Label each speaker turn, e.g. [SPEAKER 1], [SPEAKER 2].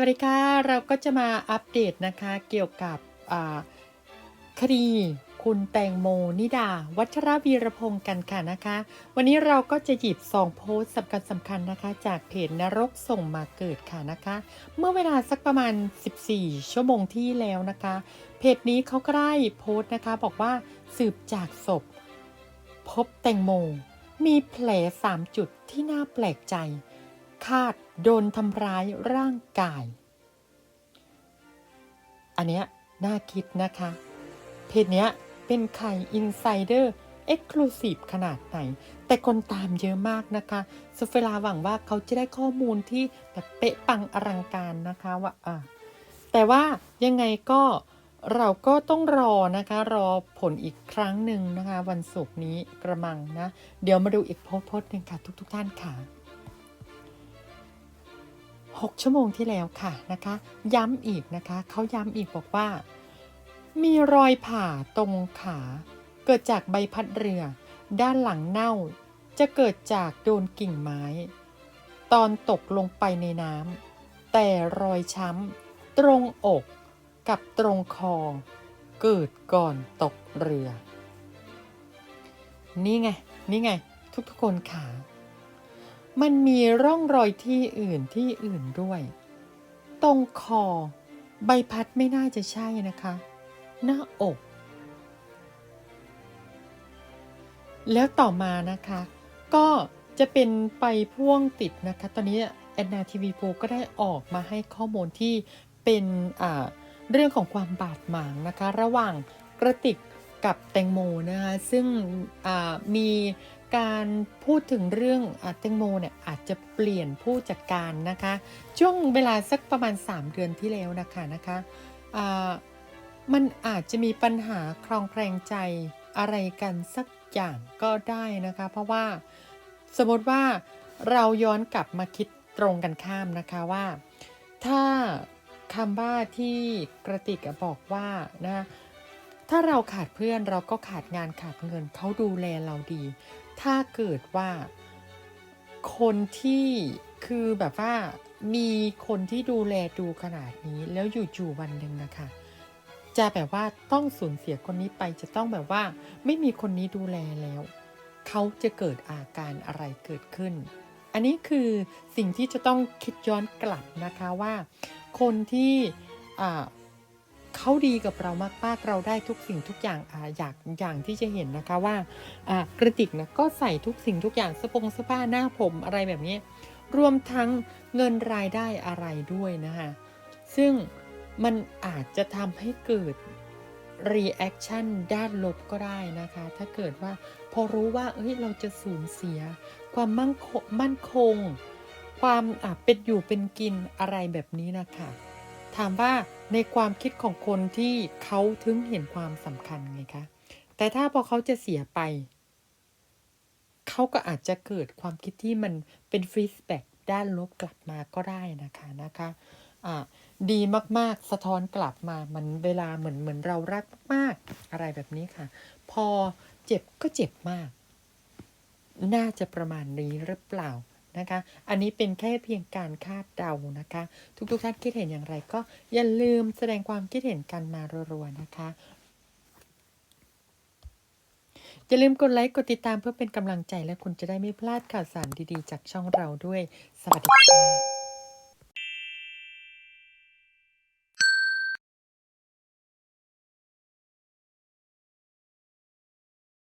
[SPEAKER 1] วัสดีค่ะ เราก็จะมาอัปเดตนะคะเกี่ยวกับคดีคุณแตงโมนิดา วัชรวีรพงศ์กันค่ะนะคะ วันนี้เราก็จะหยิบสองโพสต์สำคัญสำคัญนะคะ จากเพจนรกส่งมาเกิดค่ะนะคะ เมื่อเวลาสักประมาณ 14 ชั่วโมงที่แล้วนะคะ เพจนี้เขาก็ได้โพสต์นะคะ บอกว่าสืบจากศพ พบแตงโม มีแผล 3 จุดที่น่าแปลกใจ คาดโดนทำร้ายร่างกาย อันเนี้ยน่าคิดนะคะ เพจเนี้ยเป็นใครอินไซเดอร์เอ็กซ์คลูซีฟขนาดไหน แต่คนตามเยอะมากนะคะโซเฟลาหวังว่าเขาจะได้ข้อมูลที่แบบเป๊ะปังอลังการนะคะว่าอ่าแต่ว่ายังไงก็เราก็ต้องรอนะคะ รอผลอีกครั้งหนึ่งนะคะ วันศุกร์นี้กระมังนะ เดี๋ยวมาดูอีกโพสต์หนึ่งค่ะทุก ๆ ท่านค่ะ 6 ชั่วโมงที่แล้วค่ะนะคะ ย้ำอีกนะคะเขาย้ำอีกบอกว่า มีรอยผ่าตรงขา เกิดจากใบพัดเรือ ด้านหลังเน่า จะเกิดจากโดนกิ่งไม้ ตอนตกลงไปในน้ำแต่รอยช้ำตรงอกกับตรงคอ เกิดก่อนตกเรือ นี่ไง นี่ไง ทุกๆคนขา มันมีร่องรอยที่อื่นที่อื่นด้วย ตรงคอ ใบพัดไม่น่าจะใช่นะคะ หน้าอก แล้วต่อมานะคะ ก็จะเป็นไปพ่วงติดนะคะ ตอนนี้แอนนาทีวีโก็ได้ออกมาให้ข้อมูลที่เป็นอ่าเรื่องของความบาดหมางนะคะ ระหว่างกระติกกับแตงโมนะคะ ซึ่งอ่ามี การพูดถึงเรื่องอแตงโมเนี่ยอาจจะเปลี่ยนผู้จัดการนะคะ ช่วงเวลาสักประมาณ 3 เดือนที่แล้วนะคะนะคะมันอาจจะมีปัญหาคลองแคลงใจอะไรกันสักอย่างก็ได้นะคะ เพราะว่าสมมติว่าเราย้อนกลับมาคิดตรงกันข้ามนะคะว่า ถ้าคำว่าที่กระติกบอกว่านะ ถ้าเราขาดเพื่อนเราก็ขาดงานขาดเงินเขาดูแลเราดี ถ้าเกิดว่าคนที่คือแบบว่ามีคนที่ดูแลดูขนาดนี้ แล้วอยู่ๆวันหนึ่งนะคะ จะแบบว่าต้องสูญเสียคนนี้ไปจะต้องแบบว่า ไม่มีคนนี้ดูแลแล้ว เขาจะเกิดอาการอะไรเกิดขึ้น อันนี้คือสิ่งที่จะต้องคิดย้อนกลับนะคะว่า คนที่อ่า เขาดีกับเรามากๆเราได้ทุกสิ่งทุกอย่างอ่าอยากอย่างที่จะเห็นนะคะว่าอ่ากระติกนะก็ใส่ทุกสิ่งทุกอย่างสปงสอผ้าหน้าผมอะไรแบบนี้ รวมทั้งเงินรายได้อะไรด้วยนะคะซึ่งมันอาจจะทำให้เกิด reaction ด้านลบก็ได้นะคะ ถ้าเกิดว่าพอรู้ว่าเอ้ยเราจะสูญเสีย ความมั่นคงมั่นคง ความเป็นอยู่เป็นกินอะไรแบบนี้นะคะถามว่า ในความคิดของคนที่เขาถึงเห็นความสำคัญไงคะ แต่ถ้าพอเขาจะเสียไป เขาก็อาจจะเกิดความคิดที่มันเป็นฟีดแบ็กด้านลบกลับมาก็ได้นะคะนะคะอ่าดีมากๆ สะท้อนกลับมามันเวลาเหมือนเหมือนเรารักมากๆอะไรแบบนี้ค่ะ พอเจ็บก็เจ็บมาก น่าจะประมาณนี้หรือเปล่า นะคะ อันนี้เป็นแค่เพียงการคาดเดานะคะ ทุกๆท่านคิดเห็นอย่างไรก็อย่าลืมแสดงความคิดเห็นกันมารัวๆนะคะ อย่าลืมกดไลค์กดติดตามเพื่อเป็นกำลังใจและคุณจะได้ไม่พลาดข่าวสารดีๆ จากช่องเราด้วย สวัสดีค่ะ